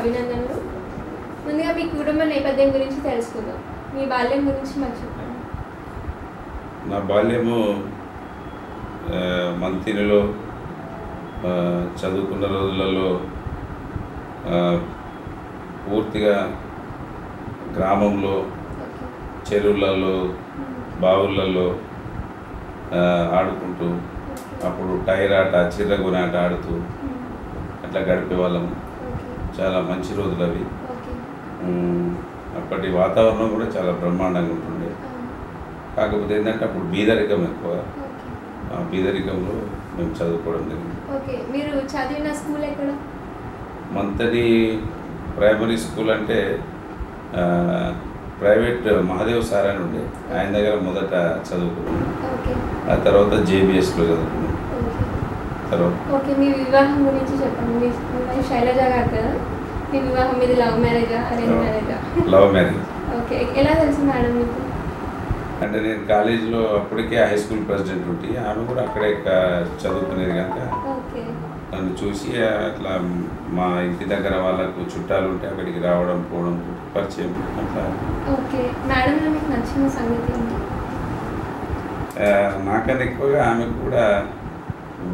అభినందనలు. ముందుగా మీ కుటుంబ నేపథ్యం గురించి తెలుసుకుందాం. మీ బాల్యం గురించి చెప్పండి. నా బాల్యము ఆ, చదువుకున్న రోజులలో పూర్తిగా గ్రామంలో చెరువులలో బావులలో ఆడుకుంటూ అప్పుడు టైర్ ఆట చిర్రగునాట ఆడుతూ అట్లా గడిపేవాళ్ళం చాలా మంచి రోజులు అవి. అప్పటి వాతావరణం కూడా చాలా బ్రహ్మాండంగా ఉంటుండే. కాకపోతే ఏంటంటే అప్పుడు బీదరికం ఎక్కువ. ఆ బీదరికంలో మేము చదువుకోవడం జరిగింది. మంతని ప్రైమరీ స్కూల్ అంటే ప్రైవేట్ మహాదేవ్ సార్ అని ఉండే. ఆయన దగ్గర మొదట చదువుకున్నాను. ఆ తర్వాత జేబిఎస్లో చదువుకున్నాను. తర్వాత ఓకే మీ వివాహం గురించి చెప్పండి. మీ శైలజ గారు కదా? మీ వివాహం మీది లవ్ మ్యారేజా? అరేంజ్ మ్యారేజా? Love marriage. ఓకే ఎలా తెలుసు మేడం మీకు? అంటే నేను కాలేజీలో అప్పటికే హై స్కూల్ ప్రెసిడెంట్ ఉంటే. ఆమె కూడా అక్కడే చదువుకునేది కనుక ఓకే. నన్ను చూసి అట్లా మా ఇంటి దగ్గర వాళ్ళకు చుట్టాలు ఉంటే అక్కడికి రావడం పోవడం పరిచయం అట్లా. ఓకే మేడంలో మీకు నచ్చిన సంగతి ఏంటి? నాకన్నా ఎక్కువగా ఆమె కూడా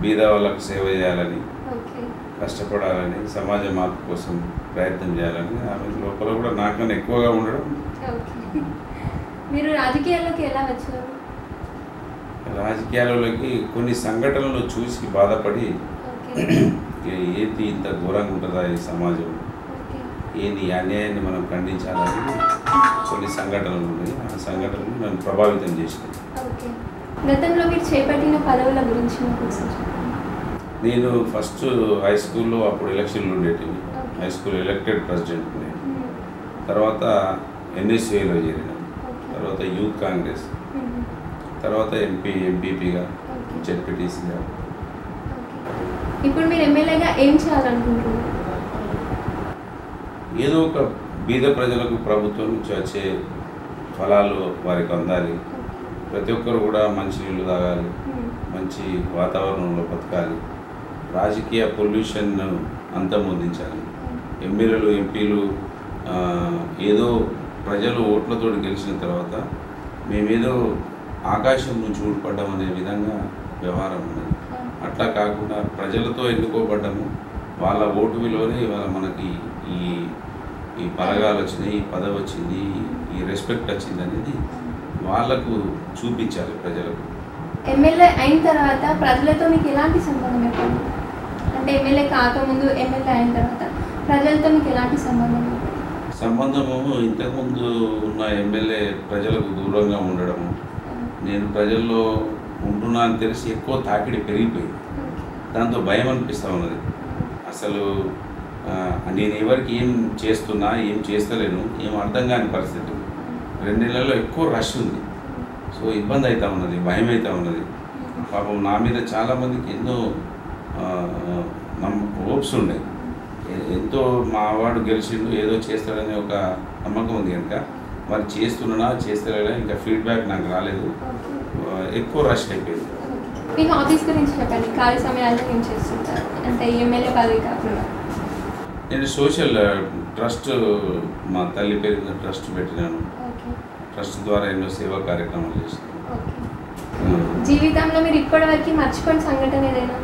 బీద వాళ్ళకు సేవ చేయాలని కష్టపడాలని సమాజ మార్పు కోసం ప్రయత్నం చేయాలని ఆమె లోపల కూడా నాకన్నా ఎక్కువగా ఉండడం మీరు రాజకీయాల్లోకి ఎలా వచ్చారు? రాజకీయాలలోకి కొన్ని సంఘటనలు చూసి బాధపడి ఏంటి ఇంత ఘోరంగా ఉంటుందా ఈ సమాజం? ఏంది అన్యాయాన్ని మనం ఖండించాలని కొన్ని సంఘటనలు ఉన్నాయి. ఆ సంఘటనలు నన్ను ప్రభావితం చేసినాయి గతంలో మీరు చేపట్టిన పదవుల గురించి నేను ఫస్ట్ హై స్కూల్లో అప్పుడు ఎలక్షన్లు ఉండేటివి. High school elected president. తర్వాత ఎన్ఎస్ఏలో చేరిన. తర్వాత యూత్ కాంగ్రెస్. తర్వాత ఎంపీ ఎంపీపీగా. జెడ్పీటీసీగా. ఇప్పుడు మీరు ఎమ్మెల్యేగా ఏం చేయాలనుకుంటున్నారు? ఏదో ఒక బీద ప్రజలకు ప్రభుత్వం నుంచి వచ్చే ఫలాలు వారికి అందాలి. ప్రతి ఒక్కరు కూడా మంచి నీళ్ళు తాగాలి. మంచి వాతావరణంలో బతకాలి. రాజకీయ పొల్యూషన్ అంతమొందించాలి ఎమ్మెల్యేలు ఎంపీలు ఏదో ప్రజలు ఓట్లతో గెలిచిన తర్వాత మేమేదో ఆకాశం నుంచి ఊడిపడ్డం అనే విధంగా వ్యవహారం ఉన్నది. అట్లా కాకుండా ప్రజలతో ఎన్నుకోబడ్డము. వాళ్ళ ఓటు విలువనే ఇవాళ మనకి ఈ ఈ పలగాలు వచ్చినాయి ఈ పదవి వచ్చింది ఈ రెస్పెక్ట్ వచ్చింది అనేది వాళ్ళకు చూపించాలి ప్రజలకు. ఎమ్మెల్యే అయిన తర్వాత ప్రజలతో మీకు ఎలాంటి సంబంధం ఏర్పడింది? అంటే ఎమ్మెల్యే కాకముందు ఎమ్మెల్యే అయిన తర్వాత ప్రజలతో మీకు ఎలాంటి సంబంధం సంబంధము ఇంతకుముందు ఉన్న ఎమ్మెల్యే ప్రజలకు దూరంగా ఉండడము నేను ప్రజల్లో ఉంటున్నా అని తెలిసి ఎక్కువ తాకిడి పెరిగిపోయింది. దాంతో భయం అనిపిస్తూ ఉన్నది. అసలు నేను ఎవరికి ఏం చేస్తున్నా ఏం చేస్తలేను ఏం అర్థం కాని పరిస్థితి. రెండు నెలల్లో ఎక్కువ రష్ ఉంది. సో ఇబ్బంది అవుతా ఉన్నది భయం అవుతా ఉన్నది. పాపం నా మీద చాలామందికి ఎన్నో నమ్మ హోప్స్ ఉన్నాయి ఎ- ఎంతో మా వాడు గెలిచిండు ఏదో చేస్తాడనే ఒక నమ్మకం ఉంది కనుక. మరి చేస్తున్నానా చేస్తలేనా ఇంకా ఫీడ్బ్యాక్ నాకు రాలేదు. ఎక్కువ రష్ అయిపోయింది. మీ హాబీస్ గురించి చెప్పండి. ఖాళీ సమయాల్లో ఏం చేస్తుంటారు? అంటే ఎమ్మెల్యే పదవి కాకుండా. నేను సోషల్ ట్రస్ట్ మా తల్లి పేరు ట్రస్ట్ పెట్టినాను. ట్రస్ట్ ద్వారా ఎన్నో సేవా కార్యక్రమాలు ఆ, జీవితంలో మీరు ఇప్పటివరకు మర్చిపోయిన సంఘటన ఏదైనా?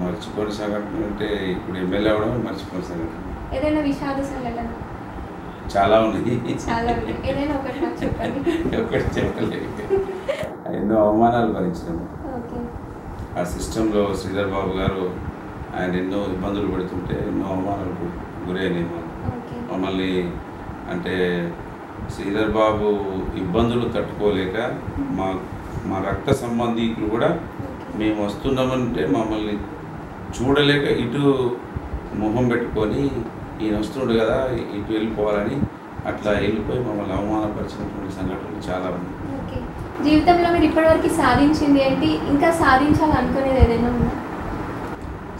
మర్చిపోయిన సంఘటన అంటే ఇప్పుడు ఎమ్మెల్యే అవడం మర్చిపోయిన సంఘటన. ఏదైనా విషాద సంఘటన? చాలా ఉన్నాయి. ఏదైనా ఒకటి చెప్పలేదు ఎన్నో అవమానాలు భరించినాము ఆ సిస్టంలో శ్రీధర్ బాబు గారు ఆయన ఎన్నో ఇబ్బందులు పెడుతుంటే ఎన్నో అవమానాలకు గురైనాయి మమ్మల్ని అంటే శ్రీధర్ బాబు ఇబ్బందులు తట్టుకోలేక మా మా రక్త సంబంధీకులు కూడా మేము వస్తున్నామంటే మమ్మల్ని చూడలేక ఇటు మొహం పెట్టుకొని ఈయన వస్తుండు కదా ఇటు వెళ్ళిపోవాలని అట్లా వెళ్ళిపోయి మమ్మల్ని అవమానపరిచినటువంటి సంఘటనలు చాలా ఉన్నాయి. జీవితంలో మీరు ఇప్పటివరకు సాధించింది ఏంటి? ఇంకా సాధించాలనుకునేది ఏదైనా ఉందా?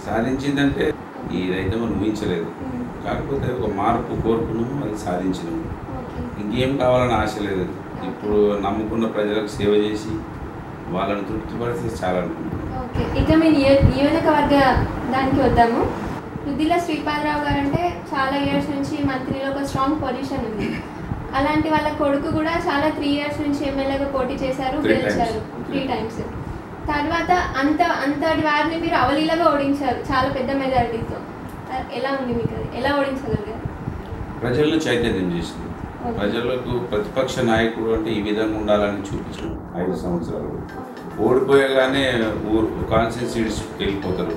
సాధించిందంటే ఇదైతే మనం ఊహించలేదు. కాకపోతే ఒక మార్పు కోరుకున్నాము అది సాధించినాము. ఇంకేం కావాలని ఆశ లేదు. ఇప్పుడు నమ్ముకున్న ప్రజలకు సేవ చేసి వాళ్ళని తృప్తిపరిస్తే చాలా అనుకుంటున్నాను ఓకే. ఓకే ఇక మీ నియో నియోజకవర్గ దానికి వద్దాము. రుద్దిల శ్రీపాదరావు గారు అంటే చాలా ఇయర్స్ నుంచి మంత్రిలో ఒక స్ట్రాంగ్ పొజిషన్ ఉంది. అలాంటి వాళ్ళ కొడుకు కూడా చాలా త్రీ ఇయర్స్ నుంచి ఎమ్మెల్యేగా పోటీ చేశారు గెలిచారు. త్రీ టైమ్స్ తర్వాత అంత అంతటి వారిని మీరు అవలీలగా ఓడించారు చాలా పెద్ద మెజారిటీతో ఎలా ఉంది మీకు ఎలా ఓడించగలిగారు? ప్రజలను చైతన్యం చేసింది. ప్రజలకు ప్రతిపక్ష నాయకుడు అంటే ఈ విధంగా ఉండాలని చూపించడం ఐదు సంవత్సరాలు. ఓడిపోయగానే ఊరు కాన్స్టిట్యూన్సీస్ వెళ్ళిపోతారు.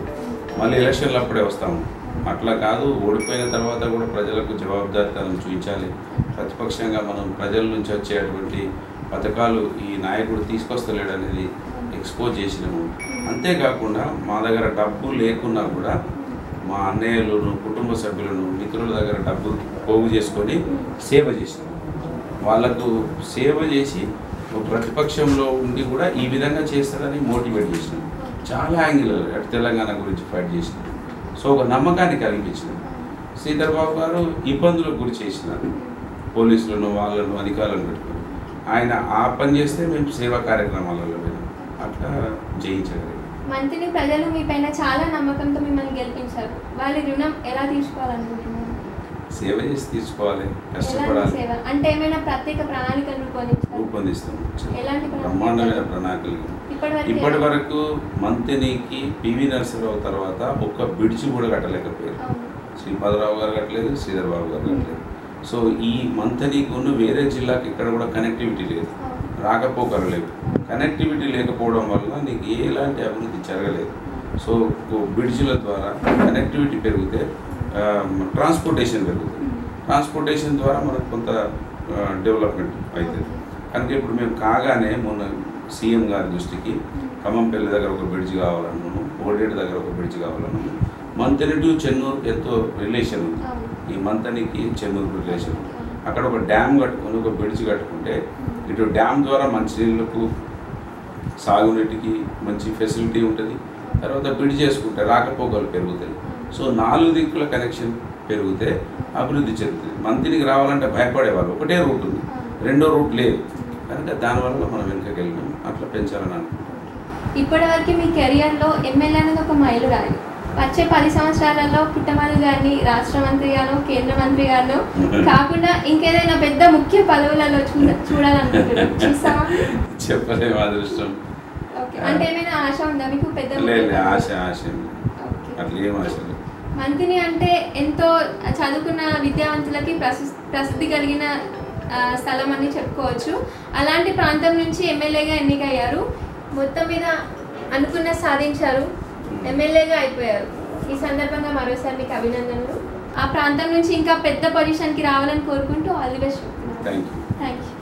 మళ్ళీ ఎలక్షన్లు అప్పుడే వస్తాము అట్లా కాదు ఓడిపోయిన తర్వాత కూడా ప్రజలకు జవాబుదారితనం చూపించాలి. ప్రతిపక్షంగా మనం ప్రజల నుంచి వచ్చేటువంటి పథకాలు ఈ నాయకుడు తీసుకొస్తలేడు అనేది ఎక్స్పోజ్ చేసినాము. అంతేకాకుండా మా దగ్గర డబ్బు లేకున్నా కూడా మా అన్నయ్యలను కుటుంబ సభ్యులను మిత్రుల దగ్గర డబ్బు పోగు చేసుకొని సేవ చేసింది. వాళ్ళకు సేవ చేసి ప్రతిపక్షంలో ఉండి కూడా ఈ విధంగా చేస్తారని మోటివేట్ చేసినాం చాలా యాంగిల్ అటు తెలంగాణ గురించి ఫైట్ చేసినాం సో ఒక నమ్మకాన్ని కలిగించినాం శ్రీధర్బాబు గారు ఇబ్బందులకు గురి చేసినారు. పోలీసులను వాళ్ళను అధికారులను పెట్టుకుని. ఆయన ఆ పని చేస్తే మేము సేవా కార్యక్రమాలలో వెళ్ళాం. అట్లా జయించగలిగాం. మంత్రిని ప్రజలు మీపైన చాలా నమ్మకంతో మిమ్మల్ని గెలిపించారు. వాళ్ళ రుణం ఎలా తీసుకోవాలనుకుంటున్నారు సేవ చేసి తీసుకోవాలి కష్టపడాలి. అంటే ఏమైనా ప్రత్యేక ప్రణాళికలు రూపొందిస్తాం? బ్రహ్మాండమైన ప్రణాళికలు. ఇప్పటివరకు ఇప్పటి వరకు మంతినికి పివి నరసింహరావు తర్వాత ఒక్క బిడిచి కూడా కట్టలేకపోయారు. శ్రీపాదరావు గారు కట్టలేదు శ్రీధర్ బాబు గారు కట్టలేదు. సో ఈ మంతనీకును వేరే జిల్లాకి ఇక్కడ కూడా కనెక్టివిటీ లేదు. రాకపోకలు లేవు. కనెక్టివిటీ లేకపోవడం వల్ల నీకు ఎలాంటి అభివృద్ధి జరగలేదు. సో బ్రిడ్జిల ద్వారా కనెక్టివిటీ పెరిగితే ట్రాన్స్పోర్టేషన్ పెరుగుతుంది. ట్రాన్స్పోర్టేషన్ ద్వారా మనకు కొంత డెవలప్మెంట్ అవుతుంది కనుక ఇప్పుడు మేము కాగానే మొన్న సీఎం గారి దృష్టికి ఖమ్మంపల్లి దగ్గర ఒక బ్రిడ్జ్ కావాలన్నాము ఓల్డేడు దగ్గర ఒక బ్రిడ్జ్ కావాలన్నాము. మంతని టు చెన్నూరు ఎంతో రిలేషన్ ఉంది. ఈ మంతనికి చెన్నూరు రిలేషన్ అక్కడ ఒక డ్యామ్ కట్టుకొని ఒక బ్రిడ్జ్ కట్టుకుంటే ఇటు డ్యామ్ ద్వారా మంచినీళ్ళకు సాగునీటికి మంచి ఫెసిలిటీ ఉంటుంది. తర్వాత బ్రిడ్జ్ చేసుకుంటే రాకపోకలు పెరుగుతాయి. సో నాలుగు దిక్కుల కనెక్షన్ పెరిగితే అభివృద్ధి చెందుతుంది. మంత్రికి రావాలంటే భయపడేవాళ్ళు. ఒకటే రూట్ ఉంది. రెండో రూట్ లేదు. కనుక దానివల్ల మనం వెనుకకి వెళ్ళినాం అట్లా పెంచాలని అనుకుంటున్నాం. ఇప్పటివరకు మీ కెరియర్లో ఎమ్మెల్యే అనేది ఒక మైలురాయి. వచ్చే పది సంవత్సరాలలో పుట్టమల్లి గారిని రాష్ట్ర మంత్రి గాను కేంద్ర మంత్రి గాను కాకుండా ఇంకేదైనా పెద్ద ముఖ్య పదవులలో చూడ చూడాలనుకుంటున్నాం. చూస్తామా చెప్పలేము అదృష్టం. అంటే ఏమైనా ఆశ ఉందా? మీకు పెద్ద? ఆశ ఆశ. అట్లా ఏం ఆశ లేదు. మంత్రిని అంటే ఎంతో చదువుకున్న విద్యావంతులకి ప్రసి ప్రసిద్ధి కలిగిన స్థలం అని చెప్పుకోవచ్చు. అలాంటి ప్రాంతం నుంచి ఎమ్మెల్యేగా ఎన్నికయ్యారు. మొత్తం మీద అనుకున్న సాధించారు. ఎమ్మెల్యేగా అయిపోయారు. ఈ సందర్భంగా మరోసారి మీకు అభినందనలు. ఆ ప్రాంతం నుంచి ఇంకా పెద్ద పొజిషన్కి రావాలని కోరుకుంటూ all the best. Thank you